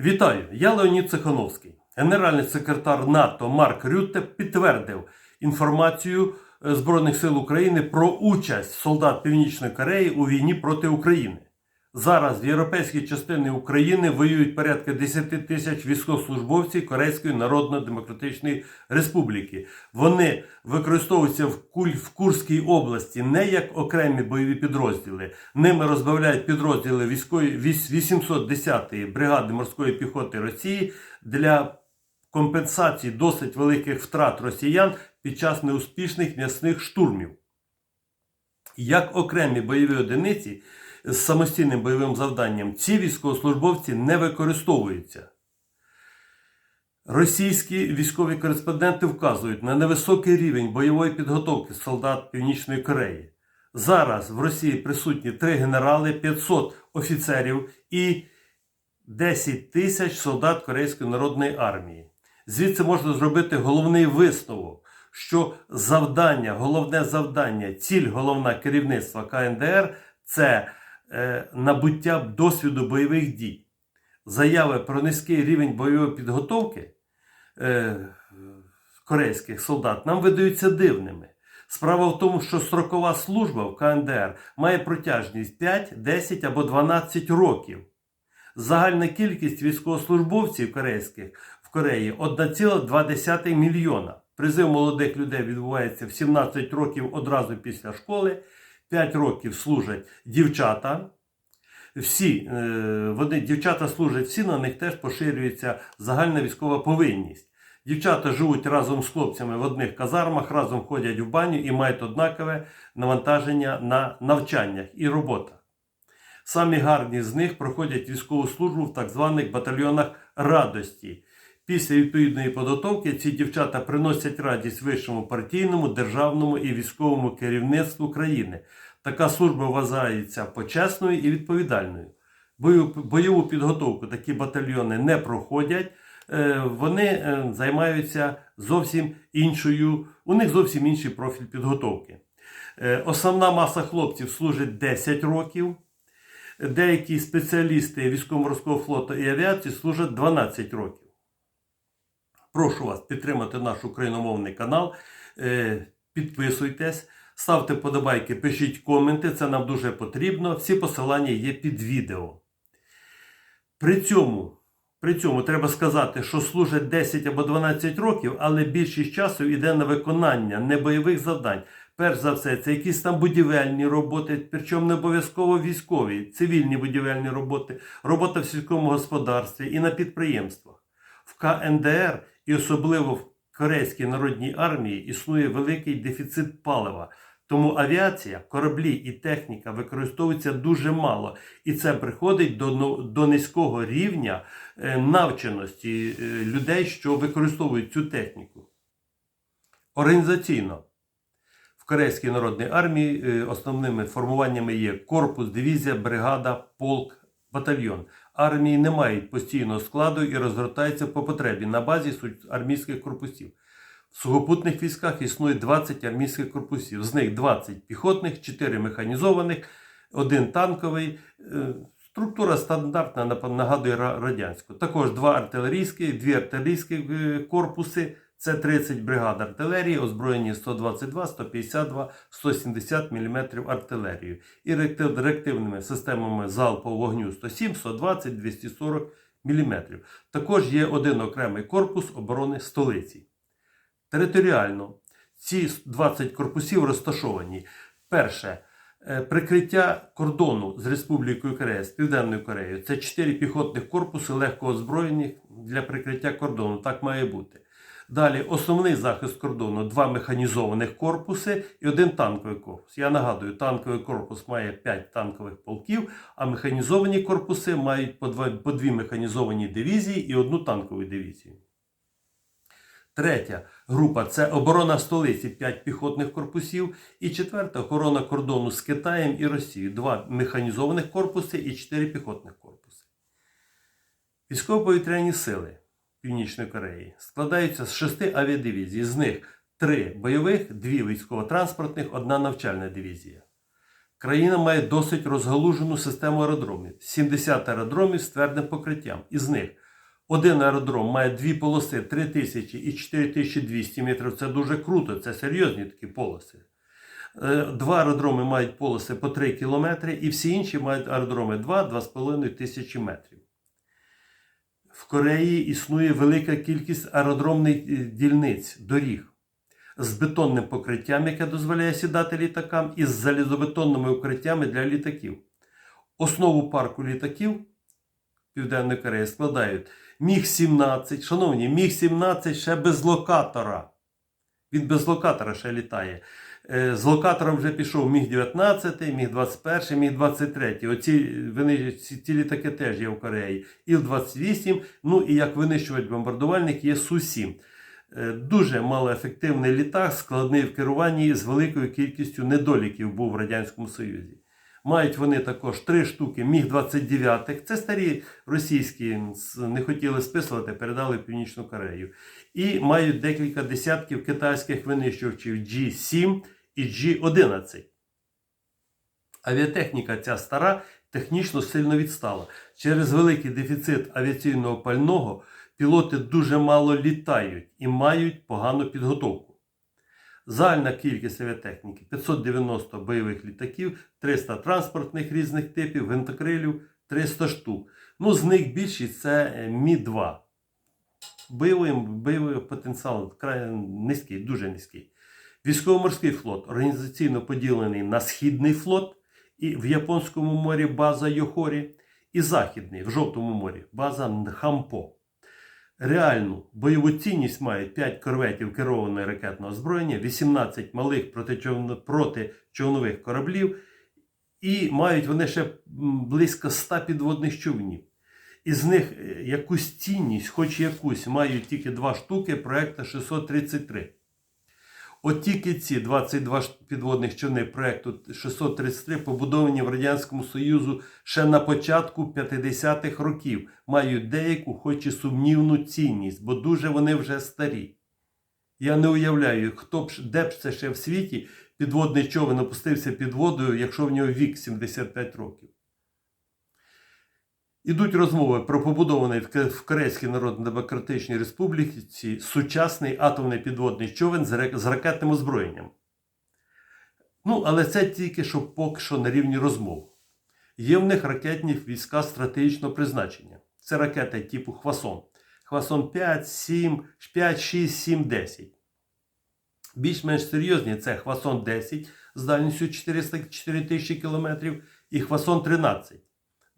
Вітаю! Я Леонід Цихановський. Генеральний секретар НАТО Марк Рютте підтвердив інформацію е, Збройних сил України про участь солдат Північної Кореї у війні проти України. Зараз в європейській частині України воюють порядка 10 тисяч військовослужбовців Корейської Народно-Демократичної Республіки. Вони використовуються в, Куль, в Курській області не як окремі бойові підрозділи. Ними розбавляють підрозділи військової 810-ї бригади морської піхоти Росії для компенсації досить великих втрат росіян під час неуспішних м'ясних штурмів. Як окремі бойові одиниці з самостійним бойовим завданням, ці військовослужбовці не використовуються. Російські військові кореспонденти вказують на невисокий рівень бойової підготовки солдат Північної Кореї. Зараз в Росії присутні 3 генерали, 500 офіцерів і 10 тисяч солдат Корейської народної армії. Звідси можна зробити головний висновок, що завдання, головне завдання, ціль головна керівництва КНДР це набуття досвіду бойових дій. Заяви про низький рівень бойової підготовки е, корейських солдат нам видаються дивними. Справа в тому, що строкова служба в КНДР має протяжність 5, 10 або 12 років. Загальна кількість військовослужбовців корейських в Кореї 1,2 мільйона. Призив молодих людей відбувається в 17 років одразу після школи. 5 років служать дівчата. Всі е, вони, дівчата служать всі, на них теж поширюється загальна військова повинність. Дівчата живуть разом з хлопцями в одних казармах, разом ходять в баню і мають однакове навантаження на навчаннях і роботах. Самі гарні з них проходять військову службу в так званих батальйонах радості. Після відповідної підготовки ці дівчата приносять радість вищому партійному, державному і військовому керівництву країни. Така служба вважається почесною і відповідальною. Бойову підготовку такі батальйони не проходять. Е, Вони е, займаються зовсім іншою, у них зовсім інший профіль підготовки. Е, Основна маса хлопців служить 10 років. Деякі спеціалісти військово-морського флоту і авіації служать 12 років. Прошу вас підтримати наш україномовний канал. Е, Підписуйтесь, ставте подобайки, пишіть коменти, це нам дуже потрібно. Всі посилання є під відео. При цьому, при цьому треба сказати, що служать 10 або 12 років, але більшість часу йде на виконання небойових завдань. Перш за все, це якісь там будівельні роботи, причому не обов'язково військові, цивільні будівельні роботи, робота в сільському господарстві і на підприємствах. В КНДР і особливо в Корейській народній армії існує великий дефіцит палива. Тому авіація, кораблі і техніка використовуються дуже мало, і це приходить до, до низького рівня е, навченості е, людей, що використовують цю техніку. Організаційно в Корейській народній армії е, основними формуваннями є корпус, дивізія, бригада, полк, батальйон. Армії не мають постійного складу і розгортаються по потребі на базі армійських корпусів. В сухопутних військах існує 20 армійських корпусів, з них 20 піхотних, 4 механізованих, один танковий. Е, Структура стандартна, нагадує радянську. Також два артилерійські, дві артерійські е, корпуси. Це 30 бригад артилерії, озброєні 122, 152, 170 мм артилерією і реактив- реактивними системами залпового вогню 107, 120, 240 мм. Також є один окремий корпус оборони столиці. Територіально ці 20 корпусів розташовані. Перше е, прикриття кордону з Республікою Корея, з Південною Кореєю. Це 4 піхотних корпуси легко озброєних для прикриття кордону. Так має бути. Далі основний захист кордону два механізованих корпуси і один танковий корпус. Я нагадую, танковий корпус має 5 танкових полків, а механізовані корпуси мають по, два, по дві механізовані дивізії і одну танкову дивізію. Третя група це оборона столиці 5 піхотних корпусів. І четверта охорона кордону з Китаєм і Росією. Два механізованих корпуси і 4 піхотних корпуси. Військово-повітряні сили Північної Кореї складаються з шести авіадивізій. З них три бойових, дві військово-транспортних, одна навчальна дивізія. Країна має досить розгалужену систему аеродромів. 70 аеродромів з твердим покриттям. Із них Один аеродром має дві полоси 3000 і 4200 метрів. Це дуже круто, це серйозні такі полоси. Е, Два аеродроми мають полоси по 3 кілометри, і всі інші мають аеродроми 2-2,5 тисячі метрів. В Кореї існує велика кількість аеродромних е, дільниць, доріг з бетонним покриттям, яке дозволяє сідати літакам, і з залізобетонними укриттями для літаків. Основу парку літаків Південної Кореї складають Міг-17. Шановні, Міг-17 ще без локатора. Він без локатора ще літає. Е, З локатором вже пішов Міг-19, Міг-21, Міг-23. Оці вони, ці, літаки теж є в Кореї. Іл-28, ну і як винищувач бомбардувальник є Су-7. Е, Дуже малоефективний літак, складний в керуванні з великою кількістю недоліків був в Радянському Союзі. Мають вони також три штуки Міг-29. Це старі російські, не хотіли списувати, передали в Північну Корею. І мають декілька десятків китайських винищувачів G7 і G11. Авіатехніка ця стара технічно сильно відстала. Через великий дефіцит авіаційного пального пілоти дуже мало літають і мають погану підготовку. Загальна кількість авіатехніки 590 бойових літаків, 300 транспортних різних типів, гвинтокрилів 300 штук. Ну, з них більшість це е, Мі-2. Бойовий, бойовий потенціал вкрай низький, дуже низький. Військово-морський флот організаційно поділений на Східний флот і в Японському морі база Йохорі, і Західний в Жовтому морі база Хампо. Реальну бойову цінність мають 5 корветів керованого ракетного озброєння, 18 малих протичовнових кораблів, і мають вони ще близько 100 підводних човнів. Із них е, якусь цінність, хоч якусь, мають тільки два штуки проекту 633. От тільки ці 22 підводних човни проекту 633 побудовані в Радянському Союзу ще на початку 50-х років, мають деяку, хоч і сумнівну цінність, бо дуже вони вже старі. Я не уявляю, хто б, де б це ще в світі підводний човен опустився під водою, якщо в нього вік 75 років. Ідуть розмови про побудований в Корейській Народно-Демократичній Республіці сучасний атомний підводний човен з ракетним озброєнням. Ну, але це тільки що поки що на рівні розмов. Є в них ракетні війська стратегічного призначення. Це ракети типу Хвасон. Хвасон 5, 7, 5, 6, 7, 10. Більш-менш серйозні це Хвасон 10 з дальністю 400 4000 км і Хвасон 13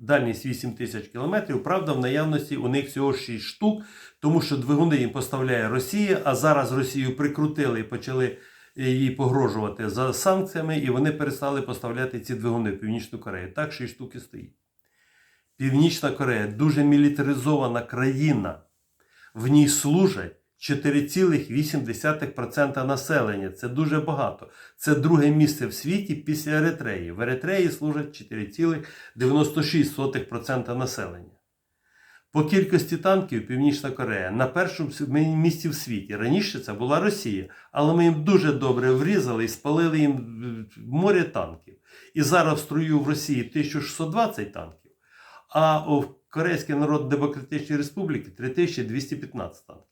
дальність 8 тисяч кілометрів. Правда, в наявності у них всього 6 штук, тому що двигуни їм поставляє Росія, а зараз Росію прикрутили і почали їй погрожувати за санкціями, і вони перестали поставляти ці двигуни в Північну Корею. Так 6 штук і стоїть. Північна Корея дуже мілітаризована країна. В ній служать 4,8% населення. Це дуже багато. Це друге місце в світі після Еритреї. В Еритреї служать 4,96% населення. По кількості танків Північна Корея на першому місці в світі. Раніше це була Росія, але ми їм дуже добре врізали і спалили їм е, море танків. І зараз в строю в Росії 1620 танків, а у Корейській Народно-Демократичній Республіці 3215 танків.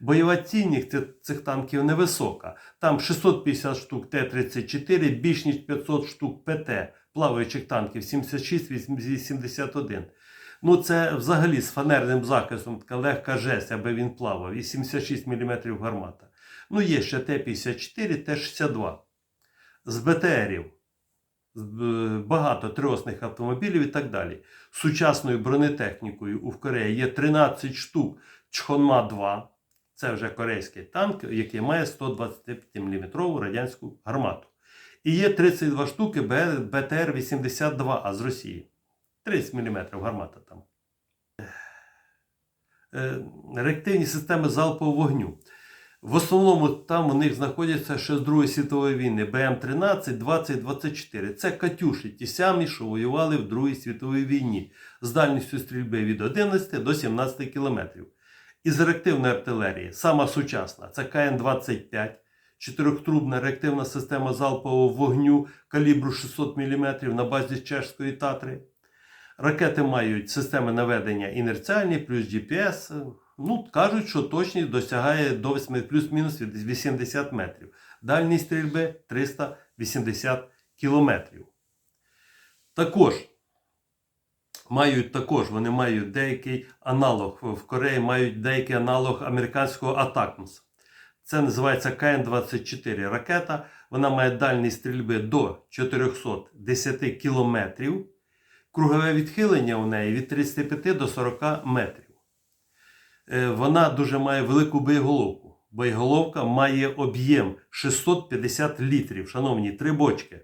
Бойова цінність цих- танків невисока. Там 650 штук Т-34, більш ніж 500 штук ПТ, плаваючих танків 76-81. Ну, це взагалі з фанерним захистом така легка жесть, аби він плавав, і 76 мм гармата. Ну, є ще Т-54, Т-62. З БТРів. е, Багато трьосних автомобілів і так далі. Сучасною бронетехнікою у Кореї є 13 штук Чхонма 2. Це вже корейський танк, який має 125 мм радянську гармату. І є 32 штуки БТР-82А з Росії. 30 мм гармата там. Е, Реактивні системи залпового вогню. В основному там у них знаходяться ще з Другої світової війни БМ-13, 20, 24. Це Катюші, ті самі, що воювали в Другій світовій війні з дальністю стрільби від 11 до 17 кілометрів. Із реактивної артилерії, сама сучасна, це КН-25, чотирьохтрубна реактивна система залпового вогню калібру 600 мм на базі чешської татри. Ракети мають системи наведення інерціальні, плюс GPS. Ну, кажуть, що точність досягає до 8, плюс-мінус 80 метрів. Дальність стрільби 380 кілометрів. Також мають також, вони мають деякий аналог в Кореї, мають деякий аналог американського Атакмс. Це називається КН-24 ракета. Вона має дальність стрільби до 410 кілометрів. Кругове відхилення у неї від 35 до 40 метрів. Е, Вона дуже має велику боєголовку. Боєголовка має об'єм 650 літрів, шановні, три бочки.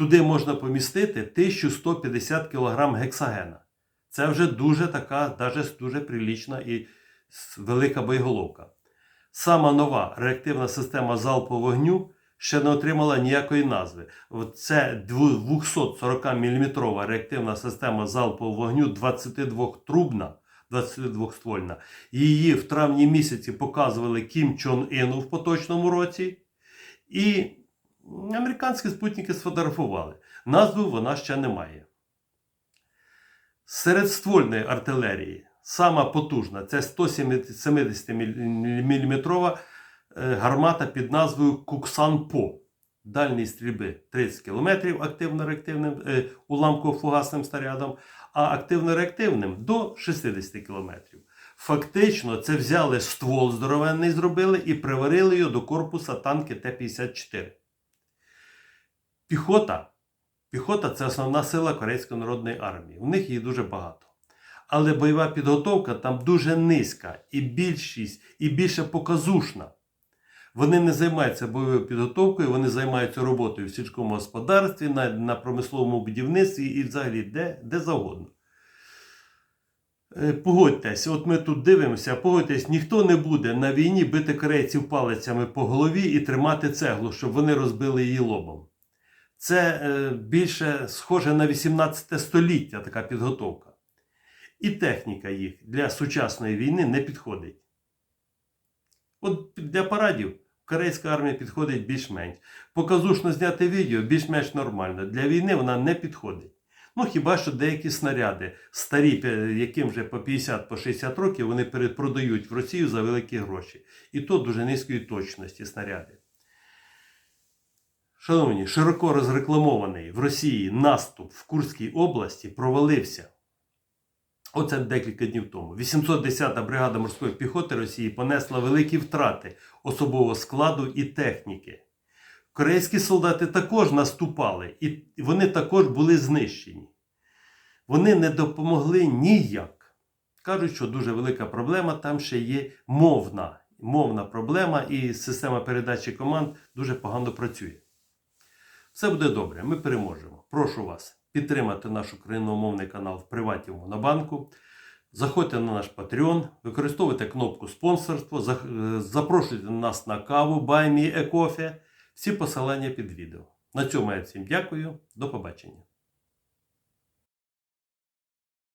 Туди можна помістити 1150 кг гексагена. Це вже дуже така, навіть дуже прилічна і велика боєголовка. Сама нова реактивна система залпового вогню ще не отримала ніякої назви. Це 240 мм реактивна система залпового вогню 22-трубна, 22-ствольна. Її в травні місяці показували Кім Чон Іну в поточному році. І американські спутники сфотографували. Назву вона ще не має. Серед ствольної артилерії сама потужна це 170 мм гармата під назвою Куксан-По. Дальність стрільби 30 км активно-реактивним е, уламково-фугасним снарядом, а активно-реактивним до 60 км. Фактично, це взяли ствол здоровенний, зробили і приварили його до корпуса танки Т-54. Піхота. Піхота це основна сила Корейської народної армії. У них її дуже багато. Але бойова підготовка там дуже низька і більшість, і більше показушна. Вони не займаються бойовою підготовкою, вони займаються роботою в сільському господарстві, на, на промисловому будівництві і взагалі де, де завгодно. Е, Погодьтесь, от ми тут дивимося, погодьтесь, ніхто не буде на війні бити корейців палицями по голові і тримати цеглу, щоб вони розбили її лобом. Це е, більше схоже на 18 століття така підготовка. І техніка їх для сучасної війни не підходить. От для парадів корейська армія підходить більш-менш. Показушно зняти відео більш-менш нормально. Для війни вона не підходить. Ну хіба що деякі снаряди, старі, яким вже по 50 по 60 років, вони перепродають в Росію за великі гроші. І то дуже низької точності снаряди. Шановні, широко розрекламований в Росії наступ в Курській області провалився. Оце декілька днів тому. 810-та бригада морської піхоти Росії понесла великі втрати особового складу і техніки. Корейські солдати також наступали, і вони також були знищені. Вони не допомогли ніяк. Кажуть, що дуже велика проблема там ще є мовна. Мовна проблема, і система передачі команд дуже погано працює. Все буде добре, ми переможемо. Прошу вас підтримати наш україномовний канал в приваті Монобанку. Заходьте на наш Patreon, використовуйте кнопку спонсорство, е, запрошуйте нас на каву Баймі Екофе. Всі посилання під відео. На цьому я всім дякую. До побачення.